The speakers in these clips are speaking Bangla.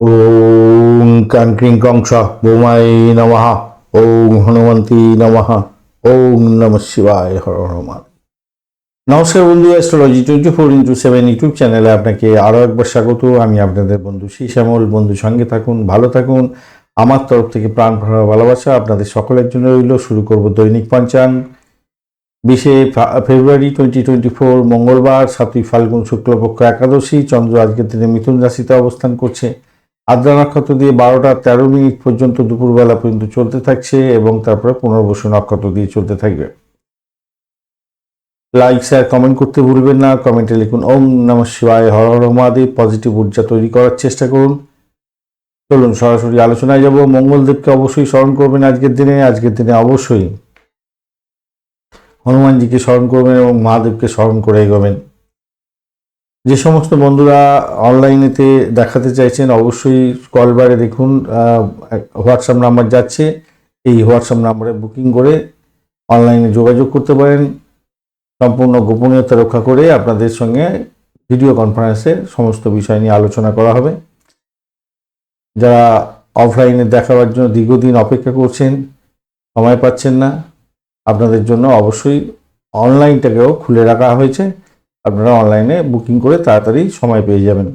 ওং ক্রাং ক্রিং ক্রং স বোমাই নমঃ। ওং হনুমন্তী নমঃ। ওং নম শিবায় হর মহাদেব। নমস্কার বন্ধু astrology twenty four into seven YouTube চ্যানেলে আপনাকে আরও একবার স্বাগত। আমি আপনাদের বন্ধু শ্রী শ্যামল। বন্ধু সঙ্গে থাকুন, ভালো থাকুন। আমার তরফ থেকে প্রাণ ভরা ভালোবাসা আপনাদের সকলের জন্য রইল। শুরু করব দৈনিক পঞ্চাং। বিশে ফেব্রুয়ারি টোয়েন্টি টোয়েন্টি ফোর মঙ্গলবার, সাতই ফাল্গুন, শুক্লপক্ষ একাদশী। চন্দ্র আজকের দিনে মিথুন রাশিতে অবস্থান করছে। আদ্রা নক্ষত্র দিয়ে বারোটা তেরো মিনিট পর্যন্ত দুপুরবেলা পর্যন্ত চলতে থাকছে এবং তারপরে পুনর্বসু নক্ষত্র দিয়ে চলতে থাকবে। লাইক শেয়ার কমেন্ট করতে ভুলবেন না। কমেন্টে লিখুন, ওম নম শিবায়, হর হর মহাদেব পজিটিভ ঊর্জা তৈরি করার চেষ্টা করুন। চলুন, সরাসরি আলোচনায় যাব। মঙ্গলদেবকে অবশ্যই স্মরণ করবেন আজকের দিনে। আজকের দিনে অবশ্যই হনুমানজিকে স্মরণ করবেন এবং মহাদেবকে স্মরণ করে এগোবেন। যে সমস্ত বন্ধুরা অনলাইনেতে দেখাতে চাইছেন, অবশ্যই কলবারে দেখুন হোয়াটসঅ্যাপ নাম্বার যাচ্ছে। এই হোয়াটসঅ্যাপ নাম্বারে বুকিং করে অনলাইনে যোগাযোগ করতে পারেন। সম্পূর্ণ গোপনীয়তা রক্ষা করে আপনাদের সঙ্গে ভিডিও কনফারেন্সে সমস্ত বিষয় নিয়ে আলোচনা করা হবে। যারা অফলাইনে দেখাবার জন্য দীর্ঘদিন অপেক্ষা করছেন, সময় পাচ্ছেন না, আপনাদের জন্য অবশ্যই অনলাইনটাকেও খুলে রাখা হয়েছে। আপনারা অনলাইনে বুকিং করে তাড়াতাড়ি সময় পেয়ে যাবেন।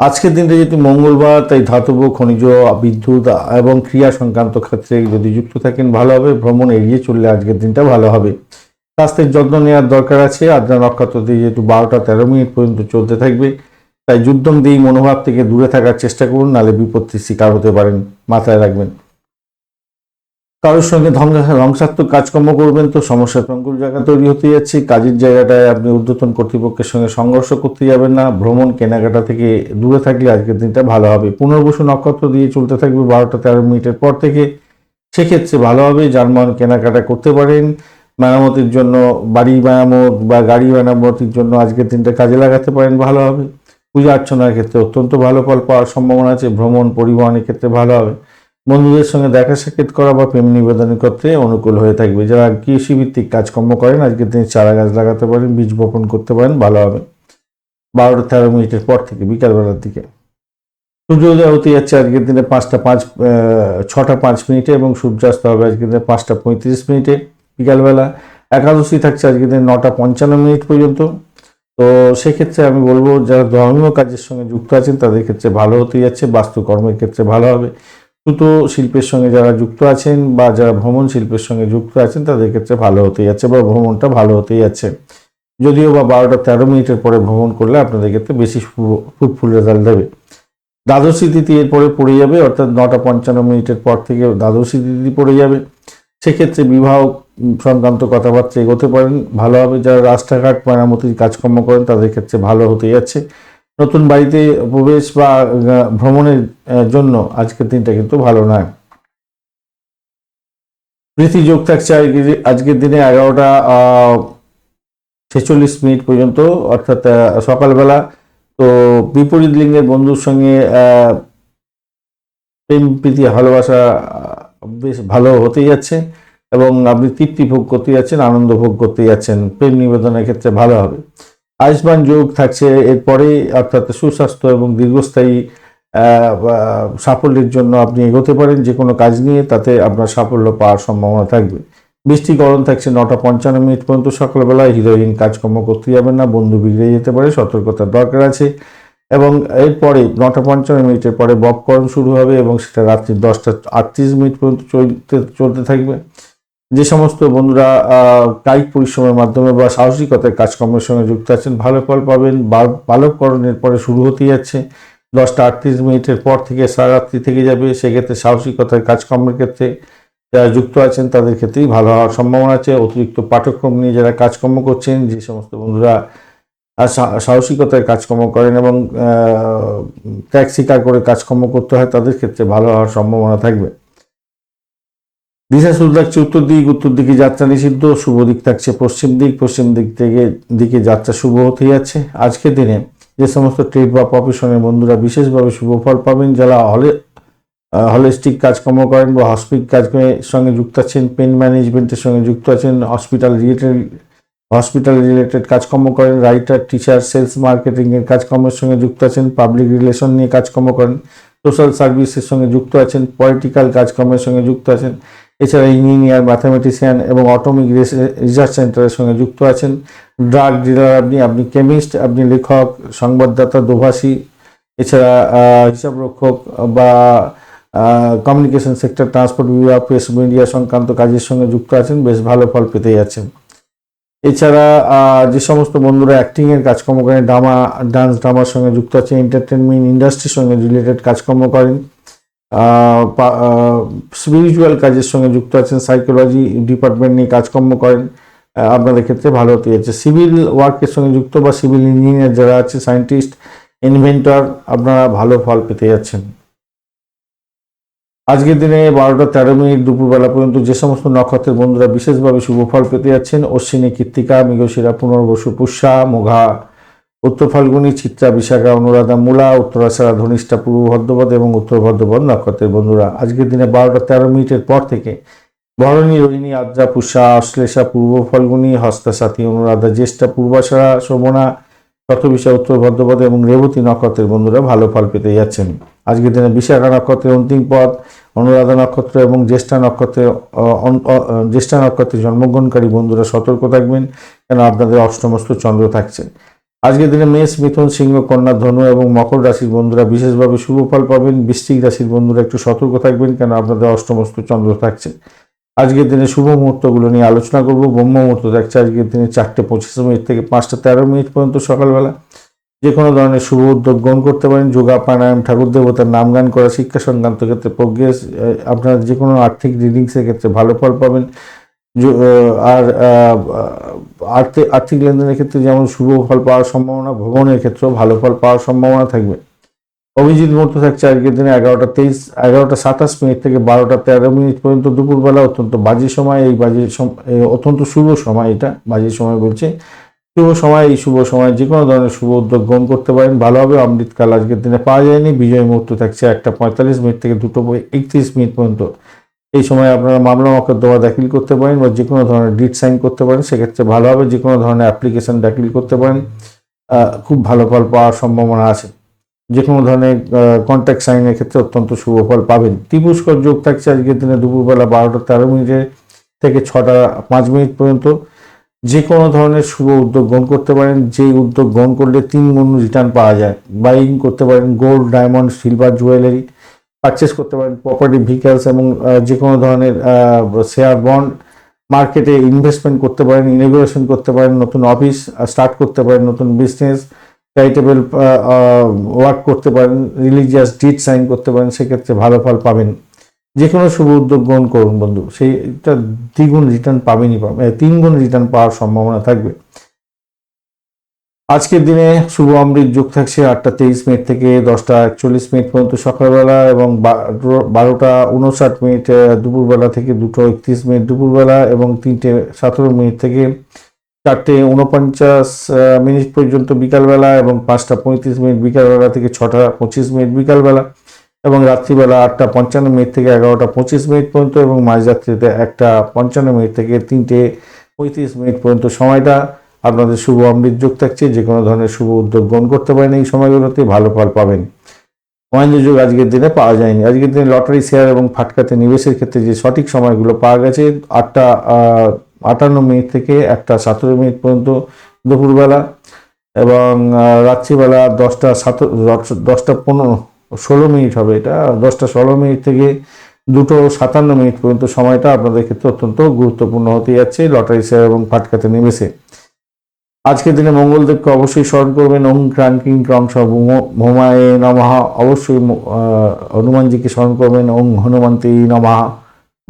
আজকের দিনটা যেহেতু মঙ্গলবার, তাই ধাতব, খনিজ, বিদ্যুৎ এবং ক্রিয়া সংক্রান্ত ক্ষেত্রে যদি যুক্ত থাকেন ভালো হবে ভ্রমণ এড়িয়ে চললে আজকের দিনটা ভালো হবে। স্বাস্থ্যের যত্ন নেওয়ার দরকার আছে। আদ্রা নক্ষত্র দিয়ে যেহেতু বারোটা তেরো মিনিট পর্যন্ত চলতে থাকবে, তাই যুদ্ধম দিয়ে মনোভাব থেকে দূরে থাকার চেষ্টা করুন, নালে বিপত্তির শিকার হতে পারেন। মাথায় রাখবেন। কারোর সঙ্গে ধ্বংসা- ধ্বংসাত্মক কাজকর্ম করবেন তো সমস্যা তঙ্কুর জায়গা তৈরি হতে যাচ্ছে। কাজের জায়গাটায় আপনি ঊর্ধ্বতন কর্তৃপক্ষের সঙ্গে সংঘর্ষ করতে যাবেন না। ভ্রমণ কেনাকাটা থেকে দূরে থাকলে আজকের দিনটা ভালো হবে। পুনর্বসু নক্ষত্র দিয়ে চলতে থাকবে বারোটা তেরো মিনিটের পর থেকে। সেক্ষেত্রে ভালো হবে, যানবাহন কেনাকাটা করতে পারেন। মেরামতির জন্য বাড়ি মেরামত বা গাড়ি মেরামতির জন্য আজকের দিনটা কাজে লাগাতে পারেন, ভালো হবে। পূজা অর্চনার ক্ষেত্রে অত্যন্ত ভালো ফল পাওয়ার সম্ভাবনা আছে। ভ্রমণ, পরিবহনের ক্ষেত্রে ভালো হবে। বন্ধুদের সঙ্গে দেখা সাক্ষাৎ করা বা প্রেম নিবেদনের ক্ষেত্রে অনুকূল হয়ে থাকবে। যারা কৃষিভিত্তিক কাজকর্ম করেন, আজকের দিনে চারা গাছ লাগাতে পারেন, বীজ বপন করতে পারেন, ভালো হবে। বারোটা তেরো মিনিটের পর থেকে, বিকালবেলার দিকে। সূর্যোদয় হতে যাচ্ছে আজকের দিনে পাঁচটা পাঁচ ছটা পাঁচ মিনিটে এবং সূর্যাস্ত হবে আজকের দিনে পাঁচটা পঁয়ত্রিশ মিনিটে, বিকালবেলা একাদশী থাকছে আজকের দিনে নটা পঞ্চান্ন মিনিট পর্যন্ত। তো সেক্ষেত্রে আমি বলব, যারা ধর্মীয় কাজের সঙ্গে যুক্ত আছেন, তাদের ক্ষেত্রে ভালো হতে যাচ্ছে, বাস্তুকর্মের ক্ষেত্রে ভালো হবে। সুতো শিল্পের সঙ্গে যারা যুক্ত আছেন বা যারা ভ্রমণ শিল্পের সঙ্গে যুক্ত আছেন, তাদের ক্ষেত্রে ভালো হতে যাচ্ছে বা ভ্রমণটা ভালো হতে যাচ্ছে। যদিও বা বারোটা তেরো মিনিটের পরে ভ্রমণ করলে আপনাদের ক্ষেত্রে বেশি ফ্রুটফুল রেজাল্ট দেবে। দ্বাদশী তিথি এরপরে পড়ে যাবে, অর্থাৎ নটা পঞ্চান্ন মিনিটের পর থেকে দ্বাদশী তিথি পড়ে যাবে। সেক্ষেত্রে বিবাহ সংক্রান্ত কথাবার্তা এগোতে পারেন। ভালো হবে যারা রাস্তাঘাট, মেরামতির কাজকর্ম করেন, তাদের ক্ষেত্রে ভালো হতে যাচ্ছে। নতুন বাড়িতে প্রবেশ বা ভ্রমণের জন্য আজকের দিনটা কিন্তু ভালো নয়। প্রীতি যোগ থাকছে আজকে- আজকের দিনে এগারোটা ছেচল্লিশ মিনিট পর্যন্ত, অর্থাৎ সকালবেলা। তো বিপরীত লিঙ্গের বন্ধুর সঙ্গে প্রেম, প্রীতি, ভালোবাসা বেশ ভালো হতেই যাচ্ছে এবং আপনি তৃপ্তি ভোগ করতে যাচ্ছেন, আনন্দ ভোগ করতে যাচ্ছেন। প্রেম নিবেদনের ক্ষেত্রে ভালো হবে। আয়ুষ্মান যোগ থাকছে এরপরে অর্থাৎ সুস্বাস্থ্য এবং দীর্ঘস্থায়ী সাফল্যের জন্য আপনি এগোতে পারেন, যে কোনো কাজ নিয়ে, তাতে আপনার সাফল্য পাওয়ার সম্ভাবনা থাকবে। বৃষ্টি গরম থাকছে নটা পঞ্চান্ন মিনিট পর্যন্ত সকালবেলায় হিরোইন কাজকর্ম করতে যাবেন না, বন্ধু বিগড়ে যেতে পারে, সতর্কতার দরকার আছে। এবং এরপরে নটা পঞ্চান্ন মিনিটের পরে বপকরণ শুরু হবে এবং সেটা রাত্রি দশটা আটত্রিশ মিনিট পর্যন্ত চলতে চলতে থাকবে। যে সমস্ত বন্ধুরা কায়িক পরিশ্রমের মাধ্যমে বা সাহসিকতার কাজকর্মের সঙ্গে যুক্ত আছেন ভালো ফল পাবেন। বালককরণের পরে শুরু হতে যাচ্ছে। দশটা আটত্রিশ মিনিটের পর থেকে সারারাত্রি থেকে যাবে। সেক্ষেত্রে সাহসিকতার কাজকর্মের ক্ষেত্রে যারা যুক্ত আছেন তাদের ক্ষেত্রেই ভালো হওয়ার সম্ভাবনা আছে। অতিরিক্ত পাঠ্যক্রম নিয়ে যারা কাজকর্ম করছেন যে সমস্ত বন্ধুরা আহ, সা- কাজকর্ম করেন এবং ত্যাগ স্বীকার করে কাজকর্ম করতে হয় তাদের ক্ষেত্রে ভালো হওয়ার সম্ভাবনা থাকবে। দিশা শুরু থাকছে উত্তর দিক, উত্তর দিকে যাত্রা নিষিদ্ধ, শুভ দিক থাকছে পশ্চিম দিক পশ্চিম দিক থেকে, দিকে যাত্রা শুভ হতে যাচ্ছে। আজকের দিনে যে সমস্ত ট্রেড বা প্রফেশনের বন্ধুরা বিশেষভাবে শুভ ফল পাবেন, যারা হলে হলিস্টিক কাজকর্ম করেন বা হসপিটাল কাজকর্মের সঙ্গে যুক্ত আছেন পেন ম্যানেজমেন্টের সঙ্গে যুক্ত আছেন হসপিটাল রিলেটেড হসপিটাল রিলেটেড কাজকর্ম করেন রাইটার টিচার সেলস মার্কেটিংয়ের কাজকর্মের সঙ্গে যুক্ত আছেন পাবলিক রিলেশন নিয়ে কাজকর্ম করেন সোশ্যাল সার্ভিসের সঙ্গে যুক্ত আছেন পলিটিক্যাল কাজকর্মের সঙ্গে যুক্ত আছেন এছাড়া ইঞ্জিনিয়ার ম্যাথামেটিশিয়ান এবং অটোমিক রিসার্চ সেন্টারের সঙ্গে যুক্ত আছেন। ড্রাগ ডিলার আপনি আপনি কেমিস্ট আপনি লেখক, সংবাদদাতা, দোভাষী। এছাড়া হিসাবরক্ষক বা কমিউনিকেশন সেক্টর ট্রান্সপোর্ট বিভাগ প্রেস মিডিয়া সংক্রান্ত কাজের সঙ্গে যুক্ত আছেন, বেশ ভালো ফল পেতে যাচ্ছেন এছাড়া যে সমস্ত বন্ধুরা অ্যাক্টিংয়ের কাজকর্ম করেন ড্রামা ডান্স ড্রামার সঙ্গে যুক্ত আছেন এন্টারটেনমেন্ট ইন্ডাস্ট্রির সঙ্গে রিলেটেড কাজকর্ম করেন। স্পিরিচুয়াল কাজের সঙ্গে যুক্ত আছেন সাইকোলজি ডিপার্টমেন্ট নিয়ে কাজকর্ম করেন। আপনাদের ক্ষেত্রে ভালো হতে যাচ্ছে। সিভিল ওয়ার্কের সঙ্গে যুক্ত বা সিভিল ইঞ্জিনিয়ার যারা আছে সায়েন্টিস্ট ইনভেন্টর আপনারা ভালো ফল পেতে যাচ্ছেন। আজকের দিনে বারোটা তেরো মিনিট দুপুরবেলা পর্যন্ত যে সমস্ত নক্ষত্রের বন্ধুরা বিশেষভাবে শুভ ফল পেতে যাচ্ছেন, অশ্বিনী, কৃত্তিকা, মৃগশিরা, পুনর্বসু, পুষ্যা, মোঘা উত্তর ফাল্গুনী, চিত্রা, বিশাখা, অনুরাধা, মূলা, উত্তরাশারা, ধনিষ্ঠা, পূর্ব ভদ্রপদ এবং উত্তর ভদ্রপদ নক্ষত্রের বন্ধুরা। আজকের দিনে বারোটা তেরো মিনিটের পর থেকে ভরণী, রোহিণী, আদ্রা, পুষা, অশ্লেষা, পূর্ব ফাল্গুনী হস্তা সাথী অনুরাধা, জ্যেষ্ঠা, পূর্বাশারা, শোভনা শতবিশা উত্তর ভদ্রপদ এবং রেবতী নক্ষত্রের বন্ধুরা ভালো ফল পেতে যাচ্ছেন। আজকের দিনে বিশাখা নক্ষত্রের অন্তিম পদ, অনুরাধা নক্ষত্র এবং জ্যেষ্ঠা নক্ষত্রের জ্যেষ্ঠা নক্ষত্রে জন্মগ্রহণকারী বন্ধুরা সতর্ক থাকবেন কেন আপনাদের অষ্টমস্ত চন্দ্র থাকছে। আজকের দিনে মেষ, মিথুন, সিংহ, কন্যা, ধনু এবং মকর রাশির বন্ধুরা বিশেষভাবে শুভ ফল পাবেন। বৃশ্চিক রাশির বন্ধুরা একটু সতর্ক থাকবেন কেন আপনাদের অষ্টমস্ত চন্দ্র থাকছে। আজকের দিনে শুভ মুহূর্তগুলো নিয়ে আলোচনা করব। ব্রহ্ম মুহূর্ত থাকছে আজকের দিনে চারটে পঁচিশ মিনিট থেকে পাঁচটা তেরো মিনিট পর্যন্ত সকালবেলা। যে কোনো ধরনের শুভ উদ্যোগ গ্রহণ করতে পারেন। যোগা, প্রাণায়াম, ঠাকুর দেবতার নাম গান করা, শিক্ষা সংক্রান্ত ক্ষেত্রে প্রজ্ঞেস আপনার যে কোনো আর্থিক রিডিংসের ক্ষেত্রে ভালো ফল পাবেন। আর আর্থিক আর্থিক লেনদেনের ক্ষেত্রে যেমন শুভ ফল পাওয়ার সম্ভাবনা, ভ্রমণের ক্ষেত্রেও ভালো ফল পাওয়ার সম্ভাবনা থাকবে। অভিজিৎ মুহূর্ত থাকছে আজকের দিনে এগারোটা তেইশ, এগারোটা সাতাশ মিনিট থেকে বারোটা তেরো মিনিট পর্যন্ত দুপুরবেলা, অত্যন্ত বাজে সময়, এই বাজে অত্যন্ত শুভ সময় এটা, বাজে সময় বলছে। শুভ সময়, এই শুভ সময় যে কোনো ধরনের শুভ উদ্যোগ গ্রহণ করতে পারেন ভালো হবে অমৃতকাল আজকের দিনে পাওয়া যায়নি, বিজয় মুহূর্ত থাকছে একটা পঁয়তাল্লিশ মিনিট থেকে দুটো একত্রিশ মিনিট পর্যন্ত। এই সময় আপনারা মামলা মকদ্দমা দাখিল করতে পারেন বা যে কোনো ধরনের ডিট সাইন করতে পারেন, সেক্ষেত্রে ভালো হবে। যে কোনো ধরনের অ্যাপ্লিকেশন দাখিল করতে পারেন। খুব ভালো ফল পাওয়ার সম্ভাবনা আছে। যে কোনো ধরনের কন্ট্যাক্ট সাইনের ক্ষেত্রে অত্যন্ত শুভ ফল পাবেন। ত্রিপুষ্কর যোগ থাকছে আজকের দিনে দুপুরবেলা বারোটা তেরো মিনিটে থেকে ছটা পাঁচ মিনিট পর্যন্ত। যে কোনো ধরনের শুভ উদ্যোগ গ্রহণ করতে পারেন। যে উদ্যোগ গ্রহণ করলে তিন গুণ রিটার্ন পাওয়া যায়। বাইং করতে পারেন। Gold, diamond, silver, jewellery. Purchase করতে পারেন প্রপার্টি ভেহিকেলস এবং যে কোনো ধরনের শেয়ার বন্ড মার্কেটে ইনভেস্টমেন্ট করতে পারেন ইনোগ্রেশন করতে পারেন নতুন অফিস স্টার্ট করতে পারেন নতুন বিজনেস চ্যারিটেবল ওয়ার্ক করতে পারেন রিলিজিয়াস ডিট সাইন করতে পারেন সেক্ষেত্রে ভালো ফল পাবেন। যে কোনো শুভ উদ্যোগ গ্রহণ করুন বন্ধু সেইটা দ্বিগুণ রিটার্ন পাবেনই পাবেন এ, তিন গুণ রিটার্ন পাওয়ার সম্ভাবনা থাকবে। আজকের দিনে শুভ অমৃত যোগ থাকছে আটটা তেইশ মিনিট থেকে দশটা একচল্লিশ মিনিট পর্যন্ত সকালবেলা এবং বারোটা উনষাট মিনিট দুপুরবেলা থেকে দুটো একত্রিশ মিনিট দুপুরবেলা এবং তিনটে সতেরো মিনিট থেকে চারটে উনপঞ্চাশ মিনিট পর্যন্ত বিকালবেলা এবং পাঁচটা পঁয়ত্রিশ মিনিট বিকালবেলা থেকে ছটা পঁচিশ মিনিট বিকালবেলা এবং রাত্রিবেলা আটটা পঞ্চান্ন মিনিট থেকে এগারোটা পঁচিশ মিনিট পর্যন্ত এবং মাঝরাত্রিতে একটা পঞ্চান্ন মিনিট থেকে তিনটে পঁয়ত্রিশ মিনিট পর্যন্ত সময়টা আপনাদের শুভ অমৃত যোগ থাকছে, যে কোনো ধরনের শুভ উদ্যোগ গ্রহণ করতে পারেন এই সময়গুলোতে, ভালো ফল পাবেন। মহেন্দ্র যোগ আজকের দিনে পাওয়া যায়নি। আজকের দিনে লটারি, শেয়ার এবং ফাটকাতে নিবেশের ক্ষেত্রে যে সঠিক সময়গুলো পাওয়া গেছে, আটটা আটান্ন মিনিট থেকে একটা সতেরো মিনিট পর্যন্ত দুপুরবেলা এবং রাত্রিবেলা দশটা সাত দশটা পনেরো, ষোলো মিনিট হবে এটা, দশটা ষোলো মিনিট থেকে দুটো সাতান্ন মিনিট পর্যন্ত সময়টা আপনাদের ক্ষেত্রে অত্যন্ত গুরুত্বপূর্ণ হতে যাচ্ছে লটারি, শেয়ার এবং ফাটকাতে নিবেশে। আজকের দিনে মঙ্গলদেবকে অবশ্যই স্মরণ করবেন। ওম ক্রাঙ্কিং ক্রংস ভোমায় নমঃ। অবশ্যই ম- আহ, হনুমানজিকে স্মরণ করবেন। ওম হনুমন্তী নমঃ।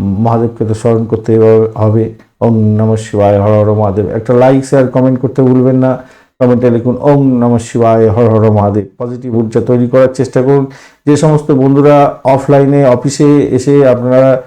মহাদেবকে তো স্মরণ করতে হবে ওম নম শিবায় হর হর মহাদেব। একটা লাইক শেয়ার কমেন্ট করতে ভুলবেন না। কমেন্টে লিখুন ওম নম শিবায় হর হর মহাদেব। পজিটিভ ঊর্জা তৈরি করার চেষ্টা করুন। যে সমস্ত বন্ধুরা অফলাইনে অফিসে এসে আপনারা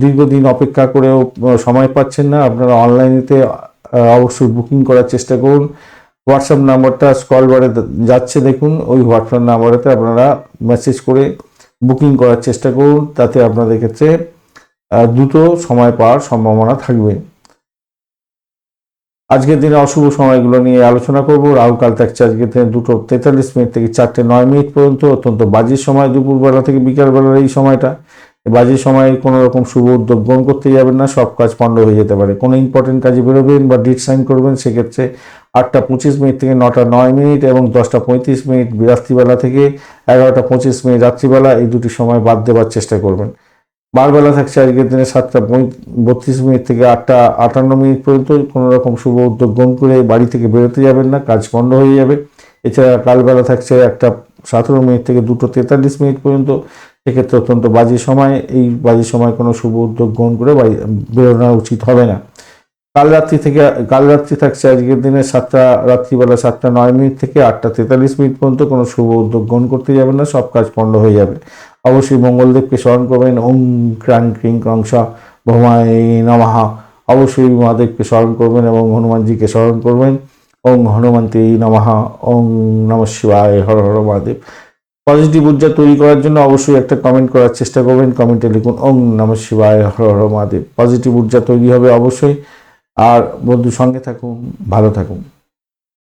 দীর্ঘদিন অপেক্ষা করেও সময় পাচ্ছেন না আপনারা অনলাইনেতে অবশ্যই বুকিং করার চেষ্টা করুন। হোয়াটসঅ্যাপ নাম্বারটা স্কল বারে যাচ্ছে দেখুন, ওই হোয়াটসঅ্যাপ নাম্বারেতে আপনারা মেসেজ করে বুকিং করার চেষ্টা করুন, তাতে আপনাদের ক্ষেত্রে দ্রুত সময় পাওয়ার সম্ভাবনা থাকবে। আজকের দিনে অশুভ সময়গুলো নিয়ে আলোচনা করব। রাহু কাল থাকছে আজকের দিনে দুটো তেতাল্লিশ মিনিট থেকে চারটে নয় মিনিট পর্যন্ত, অত্যন্ত বাজে সময় দুপুরবেলা থেকে বিকালবেলার এই সময়টা। বাজে সময়ে কোনো রকম শুভ উদ্যোগ গ্রহণ করতে যাবেন না, সব কাজ পণ্ড হয়ে যেতে পারে। কোনো ইম্পর্টেন্ট কাজে বেরোবেন বা ডিট সাইন করবেন, সেক্ষেত্রে আটটা পঁচিশ মিনিট থেকে নটা নয় মিনিট এবং দশটা পঁয়ত্রিশ মিনিট রাত্রিবেলা থেকে এগারোটা পঁচিশ মিনিট রাত্রিবেলা এই দুটি সময় বাদ দেওয়ার চেষ্টা করবেন। বারবেলা থাকছে আজকের দিনে সাতটা বত্রিশ মিনিট থেকে আটটা আটান্ন মিনিট পর্যন্ত কোনো রকম শুভ উদ্যোগ গ্রহণ করে বাড়ি থেকে বেরোতে যাবেন না, কাজ বন্ধ হয়ে যাবে। এছাড়া কালবেলা থাকছে একটা সতেরো মিনিট থেকে দুটো তেতাল্লিশ মিনিট পর্যন্ত সেক্ষেত্রে অত্যন্ত বাজে সময়। এই বাজে সময় কোনো শুভ উদ্যোগ গ্রহণ করে বেরোনো উচিত হবে না। কাল রাত্রি থেকে, কাল রাত্রি থাকছে আজকের দিনে সাতটা, রাত্রিবেলা সাতটা, নয় মিনিট থেকে আটটা তেতাল্লিশ মিনিট পর্যন্ত কোনো শুভ উদ্যোগ গ্রহণ করতে যাবেন না, সব কাজ পণ্ড হয়ে যাবে। অবশ্যই মঙ্গলদেবকে স্মরণ করবেন। ওম ক্রাং ক্রিং ক্রংস ভৌমায় নমাহা অবশ্যই মহাদেবকে স্মরণ করবেন এবং হনুমানজিকে স্মরণ করবেন। ওং হনুমন্তী নমাহা ওং নম শিবায়, হর হর মহাদেব। পজিটিভ ঊর্জা তৈরি করার জন্য অবশ্যই একটা কমেন্ট করার চেষ্টা করবেন। কমেন্টে লিখুন, ওং নম শিবায়, হর হর মহাদেব। পজিটিভ ঊর্জা তৈরি হবে অবশ্যই। আর বন্ধু সঙ্গে থাকুন, ভালো থাকুন।